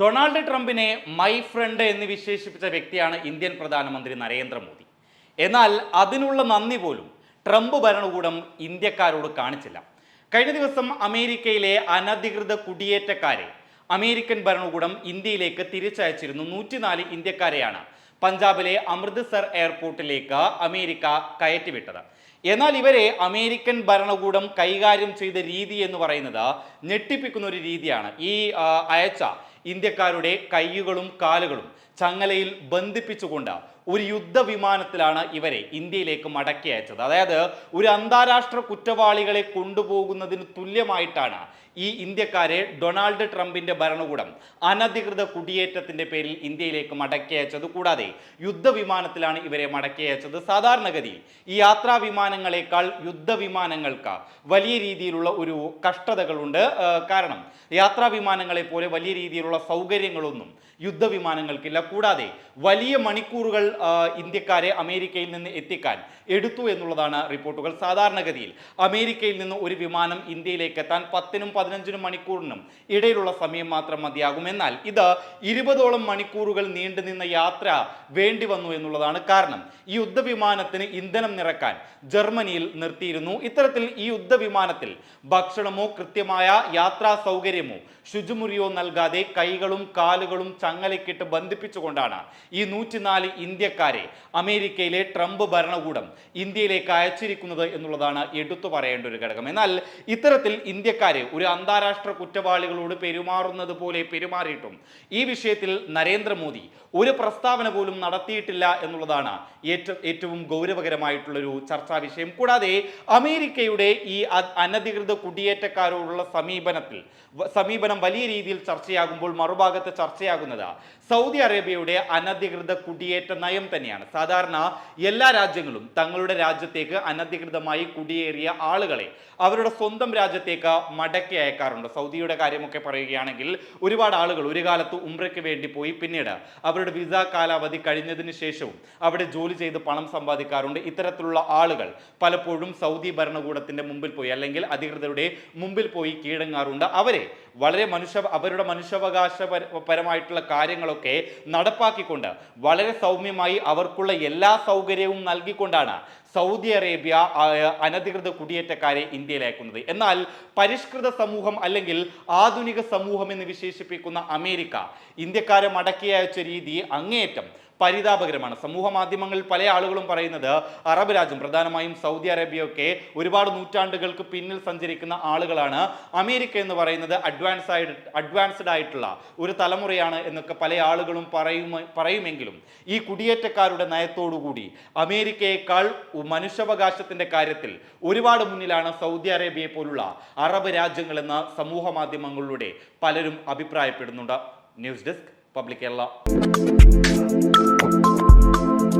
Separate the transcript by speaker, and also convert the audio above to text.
Speaker 1: Donald ട്രംപിനെ my friend എന്ന് വിശേഷിപ്പിച്ച വ്യക്തിയാണ് ഇന്ത്യൻ പ്രധാനമന്ത്രി നരേന്ദ്രമോദി. എന്നാൽ അതിനുള്ള നന്ദി പോലും ട്രംപ് ഭരണകൂടം ഇന്ത്യക്കാരോട് കാണിച്ചില്ല. കഴിഞ്ഞ ദിവസം അമേരിക്കയിലെ അനധികൃത കുടിയേറ്റക്കാരെ അമേരിക്കൻ ഭരണകൂടം ഇന്ത്യയിലേക്ക് തിരിച്ചയച്ചിരുന്നു. നൂറ്റിനാല് ഇന്ത്യക്കാരെയാണ് പഞ്ചാബിലെ അമൃത്സർ എയർപോർട്ടിലേക്ക് അമേരിക്ക കയറ്റിവിട്ടത്. എന്നാൽ ഇവരെ അമേരിക്കൻ ഭരണകൂടം കൈകാര്യം ചെയ്ത രീതി എന്ന് പറയുന്നത് ഞെട്ടിപ്പിക്കുന്ന ഒരു രീതിയാണ്. ഈ അയച്ച ഇന്ത്യക്കാരുടെ കൈകളും കാലുകളും ചങ്ങലയിൽ ബന്ധിപ്പിച്ചുകൊണ്ട് ഒരു യുദ്ധവിമാനത്തിലാണ് ഇവരെ ഇന്ത്യയിലേക്ക് മടക്കി അയച്ചത്. അതായത് ഒരു അന്താരാഷ്ട്ര കുറ്റവാളികളെ കൊണ്ടുപോകുന്നതിന് തുല്യമായിട്ടാണ് ഈ ഇന്ത്യക്കാരെ ഡൊണാൾഡ് ട്രംപിന്റെ ഭരണകൂടം അനധികൃത കുടിയേറ്റത്തിന്റെ പേരിൽ ഇന്ത്യയിലേക്ക് മടക്കി അയച്ചത്. കൂടാതെ യുദ്ധവിമാനത്തിലാണ് ഇവരെ മടക്കി അയച്ചത്. സാധാരണഗതി ഈ യാത്രാ വിമാനങ്ങളെക്കാൾ യുദ്ധവിമാനങ്ങൾക്ക് വലിയ രീതിയിലുള്ള ഒരു കഷ്ടതകളുണ്ട്. കാരണം യാത്രാ വിമാനങ്ങളെ പോലെ വലിയ രീതിയിലുള്ള സൗകര്യങ്ങളൊന്നും യുദ്ധവിമാനങ്ങൾക്കില്ല. കൂടാതെ വലിയ മണിക്കൂറുകൾ ഇന്ത്യക്കാരെ അമേരിക്കയിൽ നിന്ന് എത്തിക്കാൻ എടുത്തു എന്നുള്ളതാണ് റിപ്പോർട്ടുകൾ. സാധാരണഗതിയിൽ അമേരിക്കയിൽ നിന്ന് ഒരു വിമാനം ഇന്ത്യയിലേക്ക് എത്താൻ പത്തിനും പതിനഞ്ചിനും മണിക്കൂറിനും ഇടയിലുള്ള സമയം മാത്രം മതിയാകും. എന്നാൽ ഇത് ഇരുപതോളം മണിക്കൂറുകൾ നീണ്ടുനിന്ന യാത്ര വേണ്ടി വന്നു എന്നുള്ളതാണ് കാരണം. ഈ യുദ്ധവിമാനത്തിന് ഇന്ധനം നിറക്കാൻ ജർമ്മനിയിൽ നിർത്തിയിരുന്നു. ഇത്തരത്തിൽ ഈ യുദ്ധവിമാനത്തിൽ ഭക്ഷണമോ കൃത്യമായ യാത്രാ സൗകര്യമോ ശുചിമുറിയോ നൽകാതെ കൈകളും കാലുകളും ചങ്ങലക്കിട്ട് ബന്ധിപ്പിച്ചുകൊണ്ടാണ് ഈ നൂറ്റിനാല് ഇന്ത്യക്കാരെ അമേരിക്കയിലെ ട്രംപ് ഭരണകൂടം ഇന്ത്യയിലേക്ക് അയച്ചിരിക്കുന്നത് എന്നുള്ളതാണ് എടുത്തു പറയേണ്ട ഒരു ഘടകം. എന്നാൽ ഇത്തരത്തിൽ ഇന്ത്യക്കാരെ ഒരു അന്താരാഷ്ട്ര കുറ്റവാളികളോട് പെരുമാറുന്നത് പോലെ പെരുമാറിയിട്ടും ഈ വിഷയത്തിൽ നരേന്ദ്രമോദി ഒരു പ്രസ്താവന പോലും നടത്തിയിട്ടില്ല എന്നുള്ളതാണ് ഏറ്റവും ഗൗരവകരമായിട്ടുള്ളൊരു ചർച്ചാ വിഷയം. കൂടാതെ അമേരിക്കയുടെ ഈ അനധികൃത കുടിയേറ്റക്കാരോടുള്ള സമീപനത്തിൽ സമീപനം വലിയ രീതിയിൽ ചർച്ചയാകുമ്പോൾ മറുഭാഗത്ത് ചർച്ചയാകുന്നത് സൗദി അറേബ്യയുടെ അനധികൃത കുടിയേറ്റ നയം തന്നെയാണ്. സാധാരണ എല്ലാ രാജ്യങ്ങളും തങ്ങളുടെ രാജ്യത്തേക്ക് അനധികൃതമായി കുടിയേറിയ ആളുകളെ അവരുടെ സ്വന്തം രാജ്യത്തേക്ക് മടക്കി അയക്കാറുണ്ട്. സൗദിയുടെ കാര്യമൊക്കെ പറയുകയാണെങ്കിൽ ഒരുപാട് ആളുകൾ ഒരു കാലത്ത് ഉംറയ്ക്ക് വേണ്ടി പോയി. പിന്നീട് അവരുടെ വിസ കാലാവധി കഴിഞ്ഞതിന് ശേഷവും അവിടെ ജോലി ചെയ്ത് പണം സമ്പാദിക്കാറുണ്ട്. ഇത്തരത്തിലുള്ള ആളുകൾ പലപ്പോഴും സൗദി ഭരണകൂടത്തിന്റെ മുമ്പിൽ പോയി അല്ലെങ്കിൽ അധികൃതരുടെ മുമ്പിൽ പോയി കീഴടങ്ങാറുണ്ട്. അവരെ വളരെ മനുഷ്യ അവരുടെ മനുഷ്യാവകാശ പര- പരമായിട്ടുള്ള കാര്യങ്ങളൊക്കെ നടപ്പാക്കിക്കൊണ്ട് വളരെ സൗമ്യമായി അവർക്കുള്ള എല്ലാ സൗകര്യവും നൽകിക്കൊണ്ടാണ് സൗദി അറേബ്യ അനധികൃത കുടിയേറ്റക്കാരെ ഇന്ത്യയിൽ അയക്കുന്നത്. എന്നാൽ പരിഷ്കൃത സമൂഹം അല്ലെങ്കിൽ ആധുനിക സമൂഹം എന്ന് വിശേഷിപ്പിക്കുന്ന അമേരിക്ക ഇന്ത്യക്കാരെ മടക്കി അയച്ച രീതി അങ്ങേയറ്റം പരിതാപകരമാണ്. സമൂഹ മാധ്യമങ്ങളിൽ പല ആളുകളും പറയുന്നത് അറബ് രാജ്യം പ്രധാനമായും സൗദി അറേബ്യയൊക്കെ ഒരുപാട് നൂറ്റാണ്ടുകൾക്ക് പിന്നിൽ സഞ്ചരിക്കുന്ന ആളുകളാണ്. അമേരിക്ക എന്ന് പറയുന്നത് അഡ്വാൻസ് അഡ്വാൻസ്ഡ് ആയിട്ടുള്ള ഒരു തലമുറയാണ് എന്നൊക്കെ പല ആളുകളും പറയും പറയുമെങ്കിലും ഈ കുടിയേറ്റക്കാരുടെ നയത്തോടുകൂടി അമേരിക്കയേക്കാൾ മനുഷ്യാവകാശത്തിന്റെ കാര്യത്തിൽ ഒരുപാട് മുന്നിലാണ് സൗദി അറേബ്യയെ പോലുള്ള അറബ് രാജ്യങ്ങളെന്ന് സമൂഹ മാധ്യമങ്ങളിലൂടെ പലരും അഭിപ്രായപ്പെടുന്നുണ്ട്. News desk public Kerala.